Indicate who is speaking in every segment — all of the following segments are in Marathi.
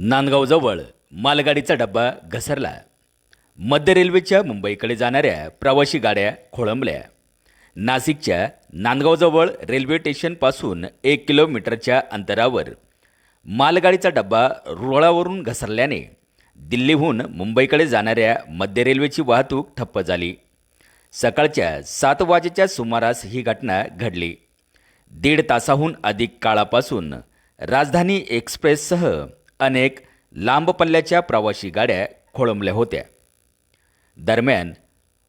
Speaker 1: नांदगावजवळ मालगाडीचा डब्बा घसरला. मध्य रेल्वेच्या मुंबईकडे जाणाऱ्या प्रवासी गाड्या खोळंबल्या. नाशिकच्या नांदगावजवळ रेल्वे स्टेशनपासून एक किलोमीटरच्या अंतरावर मालगाडीचा डब्बा रुळावरून घसरल्याने दिल्लीहून मुंबईकडे जाणाऱ्या मध्य रेल्वेची वाहतूक ठप्प झाली. सकाळच्या सात वाजेच्या सुमारास ही घटना घडली. दीड तासाहून अधिक काळापासून राजधानी एक्सप्रेससह अनेक लांब पल्ल्याच्या प्रवासी गाड्या खोळंबल्या होत्या. दरम्यान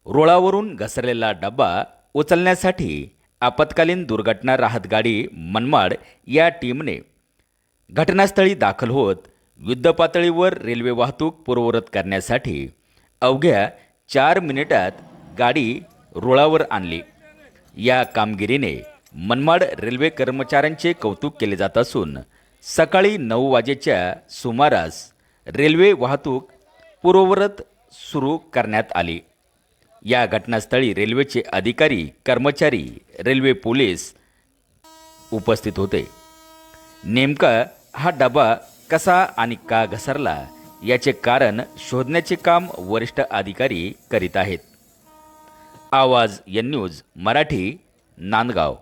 Speaker 1: रुळावरून घसरलेला डब्बा उचलण्यासाठी आपत्कालीन दुर्घटना राहत गाडी मनमाड या टीमने घटनास्थळी दाखल होत युद्धपातळीवर रेल्वे वाहतूक पूर्ववत करण्यासाठी अवघ्या चार मिनिटात गाडी रुळावर आणली. या कामगिरीने मनमाड रेल्वे कर्मचाऱ्यांचे कौतुक केले जात असून सकाळी नऊ वाजेच्या सुमारास रेल्वे वाहतूक पूर्ववरत सुरू करण्यात आली. या घटनास्थळी रेल्वेचे अधिकारी कर्मचारी रेल्वे पोलीस उपस्थित होते. नेमका हा डबा कसा आणि का घसरला याचे कारण शोधण्याचे काम वरिष्ठ अधिकारी करीत आहेत. आवाज एन न्यूज मराठी नांदगाव.